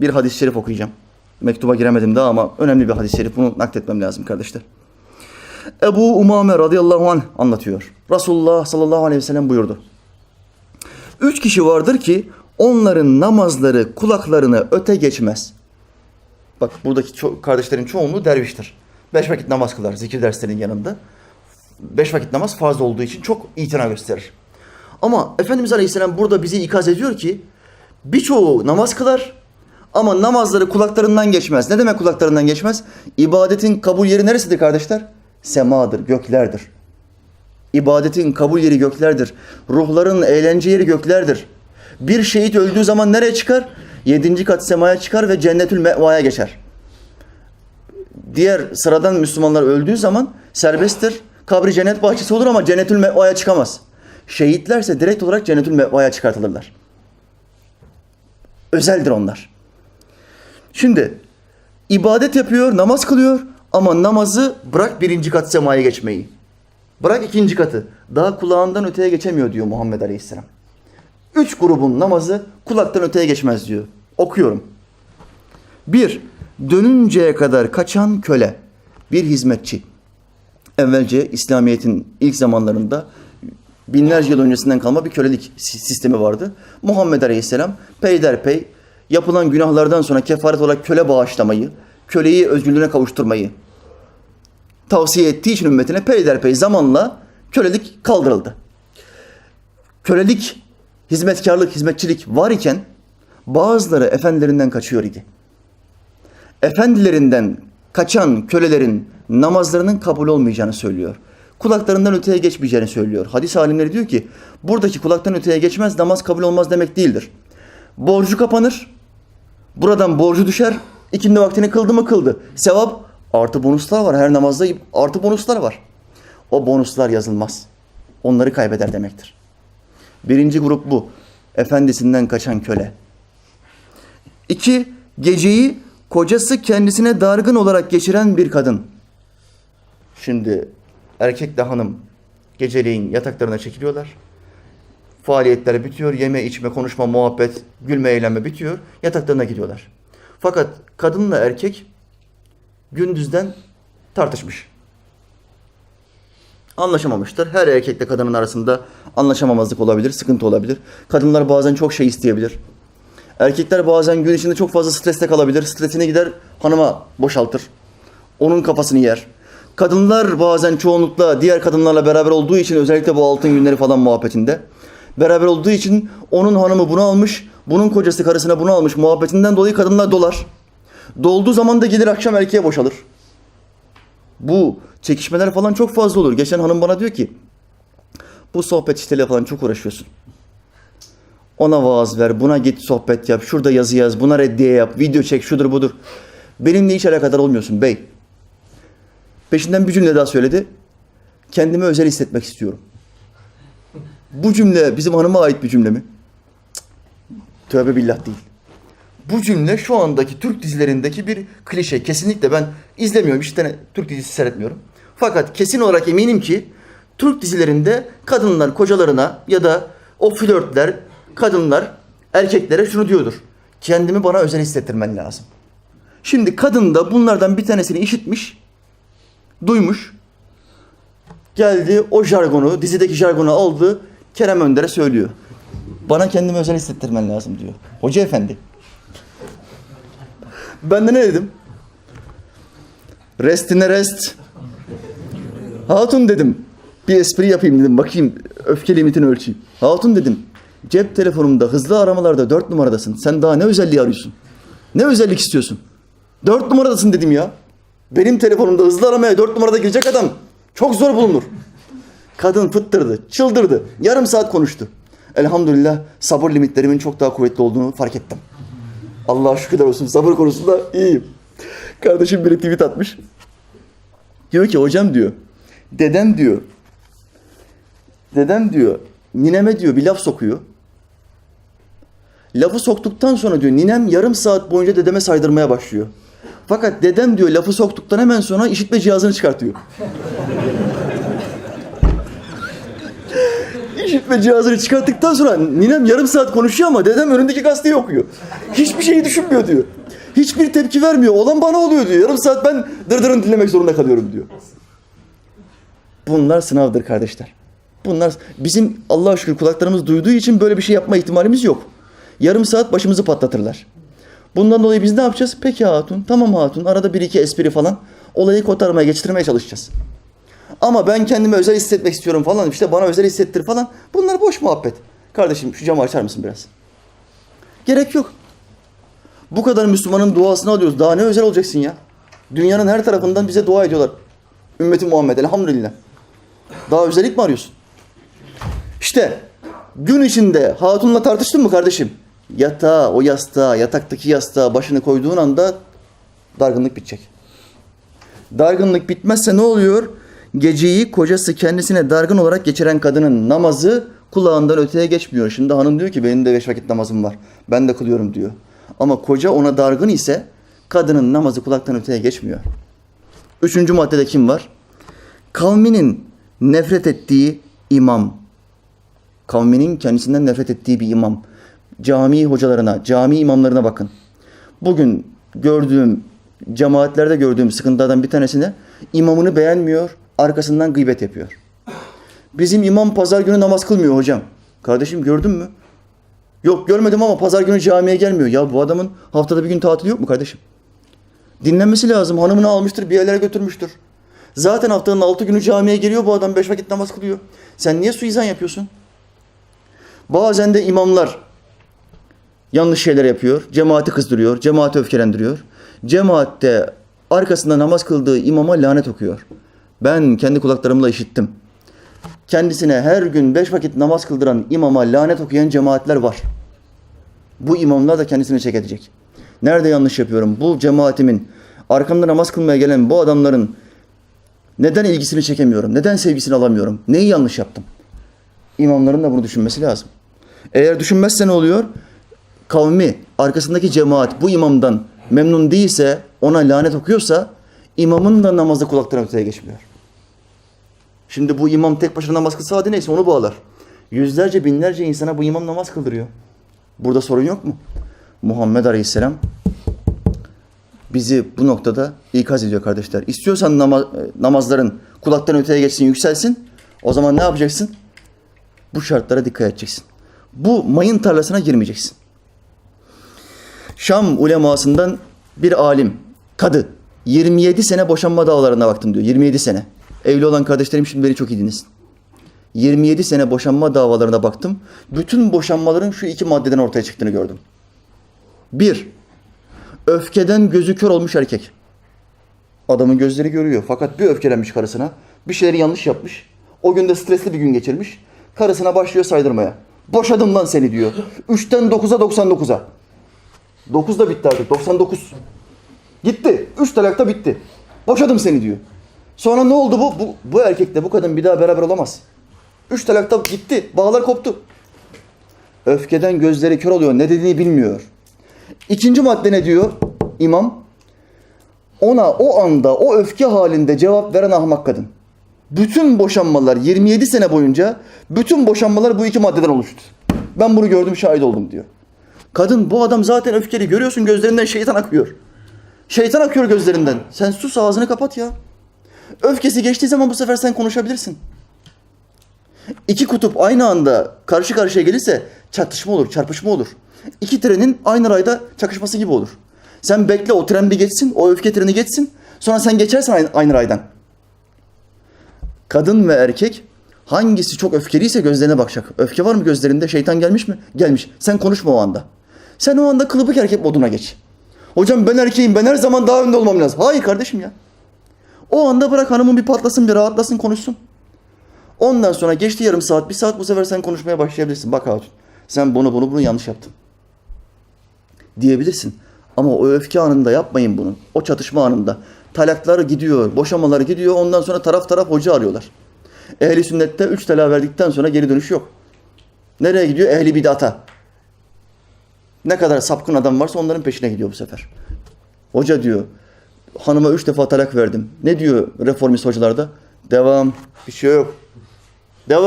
bir hadis-i şerif okuyacağım. Mektuba giremedim daha ama önemli bir hadis-i şerif. Bunu nakletmem lazım kardeşler. Ebu Umame radıyallahu anh anlatıyor. Resulullah sallallahu aleyhi ve sellem buyurdu. Üç kişi vardır ki onların namazları kulaklarını öte geçmez. Bak buradaki ço- kardeşlerin çoğunluğu derviştir. Beş vakit namaz kılar zikir derslerinin yanında. Beş vakit namaz farz olduğu için çok itina gösterir. Ama Efendimiz Aleyhisselam burada bizi ikaz ediyor ki birçoğu namaz kılar ama namazları kulaklarından geçmez. Ne demek kulaklarından geçmez? İbadetin kabul yeri neresidir kardeşler? Semadır, göklerdir. İbadetin kabul yeri göklerdir. Ruhların eğlence yeri göklerdir. Bir şehit öldüğü zaman nereye çıkar? Yedinci kat semaya çıkar ve cennetül mevaya geçer. Diğer sıradan Müslümanlar öldüğü zaman serbesttir. Kabri cennet bahçesi olur ama cennetül mevaya çıkamaz. Şehitlerse direkt olarak cennetül mevaya çıkartılırlar. Özeldir onlar. Şimdi ibadet yapıyor, namaz kılıyor ama namazı bırak birinci kat semaya geçmeyi. Bırak ikinci katı. Daha kulağından öteye geçemiyor diyor Muhammed Aleyhisselam. Üç grubun namazı kulaktan öteye geçmez diyor. Okuyorum. Bir, dönünceye kadar kaçan köle. Bir hizmetçi. Evvelce İslamiyet'in ilk zamanlarında binlerce yıl öncesinden kalma bir kölelik si- sistemi vardı. Muhammed Aleyhisselam peyderpey yapılan günahlardan sonra kefaret olarak köle bağışlamayı, köleyi özgürlüğüne kavuşturmayı tavsiye ettiği için ümmetine peyderpey zamanla kölelik kaldırıldı. Kölelik, hizmetkarlık, hizmetçilik var iken bazıları efendilerinden kaçıyor idi. Efendilerinden kaçan kölelerin namazlarının kabul olmayacağını söylüyor. Kulaklarından öteye geçmeyeceğini söylüyor. Hadis alimleri diyor ki buradaki kulaktan öteye geçmez namaz kabul olmaz demek değildir. Borcu kapanır. Buradan borcu düşer. İkindi vaktini kıldı mı kıldı. Sevap artı bonuslar var. Her namazda artı bonuslar var. O bonuslar yazılmaz. Onları kaybeder demektir. Birinci grup bu. Efendisinden kaçan köle. İki, geceyi kocası kendisine dargın olarak geçiren bir kadın. Şimdi erkekle hanım geceleyin yataklarına çekiliyorlar. Faaliyetler bitiyor. Yeme, içme, konuşma, muhabbet, gülme, eğlenme bitiyor. Yataklarına gidiyorlar. Fakat kadınla erkek gündüzden tartışmış. Anlaşamamışlar. Her erkekle kadının arasında anlaşamamazlık olabilir, sıkıntı olabilir. Kadınlar bazen çok şey isteyebilir. Erkekler bazen gün içinde çok fazla streste kalabilir. Stresini gider hanıma boşaltır. Onun kafasını yer. Kadınlar bazen çoğunlukla diğer kadınlarla beraber olduğu için özellikle bu altın günleri falan muhabbetinde beraber olduğu için onun hanımı bunu almış, bunun kocası karısına bunu almış muhabbetinden dolayı kadınlar dolar. Dolduğu zaman da gelir akşam erkeğe boşalır. Bu çekişmeler falan çok fazla olur. Geçen hanım bana diyor ki bu sohbet işleriyle falan çok uğraşıyorsun. Ona vaaz ver, buna git sohbet yap, şurada yazı yaz, buna reddiye yap, video çek, şudur budur. Benimle hiç alakadar olmuyorsun bey. Peşinden bir cümle daha söyledi. Kendimi özel hissetmek istiyorum. Bu cümle bizim hanıma ait bir cümle mi? Tövbe billah değil. Bu cümle şu andaki Türk dizilerindeki bir klişe. Kesinlikle ben izlemiyorum. Tane Türk dizisi seyretmiyorum. Fakat kesin olarak eminim ki Türk dizilerinde kadınlar kocalarına ya da o flörtler, kadınlar erkeklere şunu diyordur. Kendimi bana özel hissettirmen lazım. Şimdi kadın da bunlardan bir tanesini işitmiş, duymuş. Geldi o jargonu, dizideki jargonu aldı, Kerem Önder'e söylüyor. Bana kendimi özel hissettirmen lazım diyor. Hoca efendi. Ben de ne dedim? Restine rest. Hatun dedim. Bir espri yapayım dedim. Bakayım öfke limitini ölçeyim. Hatun dedim. Cep telefonumda hızlı aramalarda dört numaradasın. Sen daha ne özelliği arıyorsun? Ne özellik istiyorsun? Dört numaradasın dedim ya. Benim telefonumda hızlı aramaya dört numarada girecek adam çok zor bulunur. Kadın fıttırdı, çıldırdı. Yarım saat konuştu. Elhamdülillah sabır limitlerimin çok daha kuvvetli olduğunu fark ettim. Allah'a şükürler olsun sabır konusunda iyiyim. Kardeşim bir tweet atmış. Diyor ki hocam diyor. Dedem diyor. Dedem diyor. Nineme diyor bir laf sokuyor. Lafı soktuktan sonra diyor ninem yarım saat boyunca dedeme saydırmaya başlıyor. Fakat dedem diyor lafı soktuktan hemen sonra işitme cihazını çıkartıyor. İşitme cihazını çıkarttıktan sonra ninem yarım saat konuşuyor ama dedem önündeki gazeteyi okuyor. Hiçbir şeyi düşünmüyor diyor. Hiçbir tepki vermiyor. Olan bana oluyor diyor. Yarım saat ben dırdırın dinlemek zorunda kalıyorum diyor. Bunlar sınavdır kardeşler. Bunlar bizim Allah'a şükür kulaklarımız duyduğu için böyle bir şey yapma ihtimalimiz yok. Yarım saat başımızı patlatırlar. Bundan dolayı biz ne yapacağız? Peki hatun, tamam hatun. Arada bir iki espri falan. Olayı kotarmaya, geçirmeye çalışacağız. Ama ben kendimi özel hissetmek istiyorum falan. İşte bana özel hissettir falan. Bunlar boş muhabbet. Kardeşim şu camı açar mısın biraz? Gerek yok. Bu kadar Müslümanın duasını alıyoruz. Daha ne özel olacaksın ya? Dünyanın her tarafından bize dua ediyorlar. Ümmeti Muhammed elhamdülillah. Daha özellik mi arıyorsun? İşte gün içinde hatunla tartıştın mı kardeşim? Yatağa, o yastığa, yataktaki yastığa başını koyduğun anda dargınlık bitecek. Dargınlık bitmezse ne oluyor? Geceyi kocası kendisine dargın olarak geçiren kadının namazı kulağından öteye geçmiyor. Şimdi hanım diyor ki benim de beş vakit namazım var. Ben de kılıyorum diyor. Ama koca ona dargın ise kadının namazı kulaktan öteye geçmiyor. Üçüncü maddede kim var? Kavminin nefret ettiği imam. Kavminin kendisinden nefret ettiği bir imam. Cami hocalarına, cami imamlarına bakın. Bugün gördüğüm, cemaatlerde gördüğüm sıkıntılardan bir tanesine imamını beğenmiyor, arkasından gıybet yapıyor. Bizim imam pazar günü namaz kılmıyor hocam. Kardeşim gördün mü? Yok görmedim ama pazar günü camiye gelmiyor. Ya bu adamın haftada bir gün tatili yok mu kardeşim? Dinlenmesi lazım. Hanımını almıştır, bir yerlere götürmüştür. Zaten haftanın altı günü camiye geliyor bu adam. Beş vakit namaz kılıyor. Sen niye suizan yapıyorsun? Bazen de imamlar yanlış şeyler yapıyor. Cemaati kızdırıyor. Cemaati öfkelendiriyor. Cemaatte arkasında namaz kıldığı imama lanet okuyor. Ben kendi kulaklarımla işittim. Kendisine her gün beş vakit namaz kıldıran imama lanet okuyan cemaatler var. Bu imamlar da kendisini çek edecek. Nerede yanlış yapıyorum? Bu cemaatimin arkamda namaz kılmaya gelen bu adamların neden ilgisini çekemiyorum? Neden sevgisini alamıyorum? Neyi yanlış yaptım? İmamların da bunu düşünmesi lazım. Eğer düşünmezse ne oluyor? Kavmi, arkasındaki cemaat bu imamdan memnun değilse, ona lanet okuyorsa imamın da namazda kulaktan öteye geçmiyor. Şimdi bu imam tek başına namaz kılsa hadi neyse onu bağlar. Yüzlerce binlerce insana bu imam namaz kıldırıyor. Burada sorun yok mu? Muhammed Aleyhisselam bizi bu noktada ikaz ediyor kardeşler. İstiyorsan nama- namazların kulaktan öteye geçsin, yükselsin. O zaman ne yapacaksın? Bu şartlara dikkat edeceksin. Bu mayın tarlasına girmeyeceksin. Şam ulemasından bir alim, kadı. 27 sene boşanma davalarına baktım diyor. 27 sene. Evli olan kardeşlerim şimdi beni çok iyi dinlesin. 27 sene boşanma davalarına baktım. Bütün boşanmaların şu iki maddeden ortaya çıktığını gördüm. Bir, öfkeden gözü kör olmuş erkek. Adamın gözleri görüyor fakat bir öfkelenmiş karısına. Bir şeyleri yanlış yapmış. O gün de stresli bir gün geçirmiş. Karısına başlıyor saydırmaya. Boşadım lan seni diyor. 3'ten 9'a 99'a. 9 da bitti artık 99. Gitti. 3 talakta bitti. Boşadım seni diyor. Sonra ne oldu bu? Bu, bu erkekle bu kadın bir daha beraber olamaz. 3 talakta gitti. Bağlar koptu. Öfkeden gözleri kör oluyor. Ne dediğini bilmiyor. İkinci madde ne diyor imam? Ona o anda o öfke halinde cevap veren ahmak kadın. Bütün boşanmalar 27 sene boyunca bütün boşanmalar bu iki maddeden oluştu. Ben bunu gördüm şahit oldum diyor. Kadın bu adam zaten öfkeli görüyorsun gözlerinden şeytan akıyor. Şeytan akıyor gözlerinden. Sen sus ağzını kapat ya. Öfkesi geçtiği zaman bu sefer sen konuşabilirsin. İki kutup aynı anda karşı karşıya gelirse çatışma olur, çarpışma olur. İki trenin aynı rayda çakışması gibi olur. Sen bekle o tren bir geçsin, o öfke treni geçsin. Sonra sen geçersin aynı, aynı raydan. Kadın ve erkek hangisi çok öfkeliyse gözlerine bakacak. Öfke var mı gözlerinde? Şeytan gelmiş mi? Gelmiş. Sen konuşma o anda. Sen o anda kılıbık erkek moduna geç. Hocam ben erkeğim, ben her zaman daha önde olmam lazım. Hayır kardeşim ya. O anda bırak hanımın bir patlasın, bir rahatlasın, konuşsun. Ondan sonra geçti yarım saat, bir saat bu sefer sen konuşmaya başlayabilirsin. Bak hatun, sen bunu bunu bunu yanlış yaptın. Diyebilirsin. Ama o öfke anında yapmayın bunu. O çatışma anında. Talaklar gidiyor, boşamalar gidiyor. Ondan sonra taraf taraf hoca arıyorlar. Ehli sünnette üç tela verdikten sonra geri dönüş yok. Nereye gidiyor? Ehli bidata. Ne kadar sapkın adam varsa onların peşine gidiyor bu sefer. Hoca diyor, hanıma üç defa talak verdim. Ne diyor reformist hocalarda? Devam, bir şey yok. Devam.